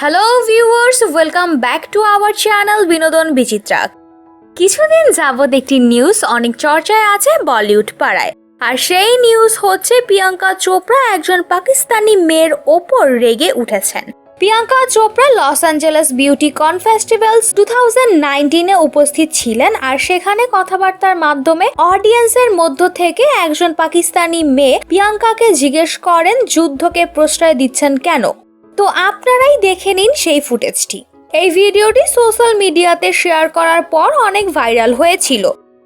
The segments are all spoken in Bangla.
Hello viewers welcome back to our channel Binodon Bichitra কিছুদিন যাবৎ একটি নিউজ অনেক চর্চায় আছে বলিউড পাড়ায়। আর সেই নিউজ হচ্ছে প্রিয়াঙ্কা চোপড়া একজন পাকিস্তানি মেয়ের ওপর রেগে উঠেছেন। Priyanka Chopra Los Angeles beauty con festivals two thousand নাইনটিনে উপস্থিত ছিলেন আর সেখানে কথাবার্তার মাধ্যমে অডিয়েন্সের মধ্য থেকে একজন পাকিস্তানি মেয়ে প্রিয়াঙ্কাকে জিজ্ঞেস করেন, যুদ্ধকে প্রশ্রয় দিচ্ছেন কেন? তো আপনারাই দেখে নিন সেই ফুটেজটি। এই ভিডিওটি সোশ্যাল মিডিয়াতে শেয়ার করার পর অনেক ভাইরাল হয়েছিল।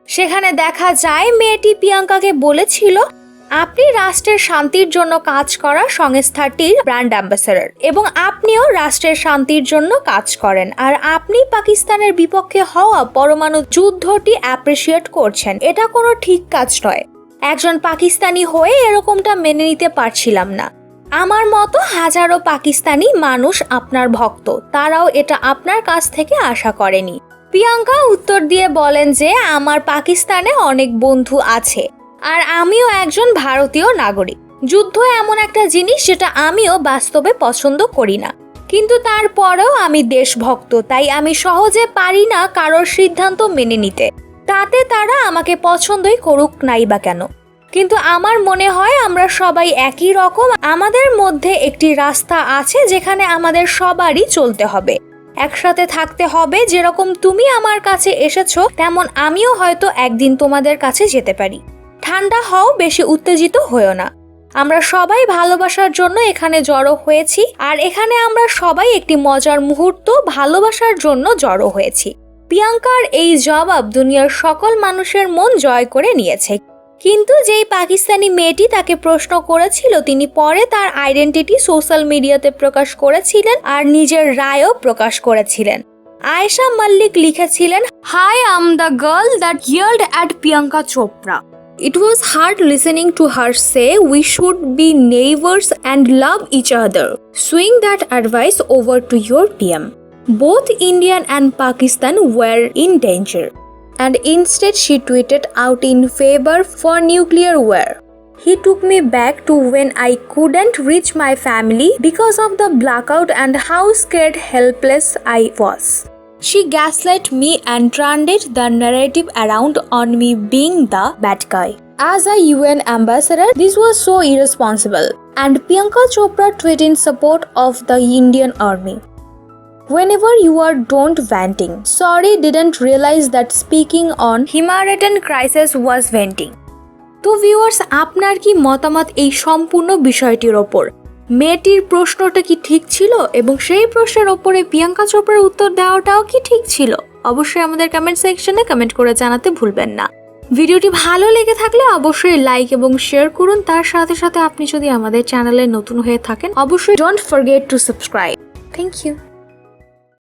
সেখানে দেখা যায়, মেয়েটি প্রিয়াঙ্কাকে বলেছিল, আপনি রাষ্ট্রের শান্তির জন্য কাজ করা সংস্থাটির ব্র্যান্ড অ্যাম্বাসেডর এবং আপনিও রাষ্ট্রের শান্তির জন্য কাজ করেন আর আপনি পাকিস্তানের বিপক্ষে হওয়া পরমাণু যুদ্ধটি অ্যাপ্রিসিয়েট করছেন। এটা কোনো ঠিক কাজ নয়। একজন পাকিস্তানি হয়ে এরকমটা মেনে নিতে পারছিলাম না। আমার মতো হাজারো পাকিস্তানি মানুষ আপনার ভক্ত। তারাও এটা আপনার কাছ থেকে আশা করেনি। প্রিয়াঙ্কা উত্তর দিয়ে বলেন যে, আমার পাকিস্তানে অনেক বন্ধু আছে আর আমিও একজন ভারতীয় নাগরিক। যুদ্ধ এমন একটা জিনিস যেটা আমিও বাস্তবে পছন্দ করি না। কিন্তু তারপরেও আমি দেশভক্ত, তাই আমি সহজে পারি না কারোর সিদ্ধান্ত মেনে নিতে। তাতে তারা আমাকে পছন্দই করুক নাই বা কেন। কিন্তু আমার মনে হয় আমরা সবাই একই রকম। আমাদের মধ্যে একটি রাস্তা আছে যেখানে আমাদের সবারই চলতে হবে। একসাথে থাকতে হবে, যেরকম তুমি আমার কাছে এসেছ, তেমন আমিও হয়তো একদিন তোমাদের কাছে যেতে পারি। ঠান্ডা হও, বেশি উত্তেজিত হয়েও না। আমরা সবাই ভালোবাসার জন্য এখানে জড়ো হয়েছি, আর এখানে আমরা সবাই একটি মজার মুহূর্ত ভালোবাসার জন্য জড়ো হয়েছি। প্রিয়াঙ্কার এই জবাব দুনিয়ার সকল মানুষের মন জয় করে নিয়েছে। কিন্তু যেই পাকিস্তানি মেয়েটি তাকে প্রশ্ন করেছিল, তিনি পরে তার আইডেন্টিটি সোশ্যাল মিডিয়াতে প্রকাশ করেছিলেন আর নিজের রায়ও প্রকাশ করেছিলেন। আয়েশা মল্লিক লিখেছিলেন hi I'm the girl that yelled at Priyanka Chopra it was hard listening to her say we should be neighbours and love each other swing that advice over to your PM both Indian and Pakistan war in danger And instead, she tweeted out in favor for nuclear war. He took me back to when I couldn't reach my family because of the blackout and how scared helpless I was. She gaslit me and turned the narrative around on me being the bad guy. As a UN ambassador, this was so irresponsible. And Priyanka Chopra tweeted in support of the Indian army. Whenever you are don't venting. Sorry, didn't realize that speaking on humanitarian crisis was venting. তো ভিউয়ার্স আপনার কি মতামত এই সম্পূর্ণ বিষয়টির ওপর? মেয়েটির প্রশ্নটা কি ঠিক ছিল এবং সেই প্রশ্নের ওপরে প্রিয়াঙ্কা চোপড়ার উত্তর দেওয়াটাও কি ঠিক ছিল? অবশ্যই আমাদের কমেন্ট সেকশনে কমেন্ট করে জানাতে ভুলবেন না। ভিডিওটি ভালো লেগে থাকলে অবশ্যই লাইক এবং শেয়ার করুন। তার সাথে সাথে আপনি যদি আমাদের চ্যানেলে নতুন হয়ে থাকেন অবশ্যই don't forget to subscribe thank you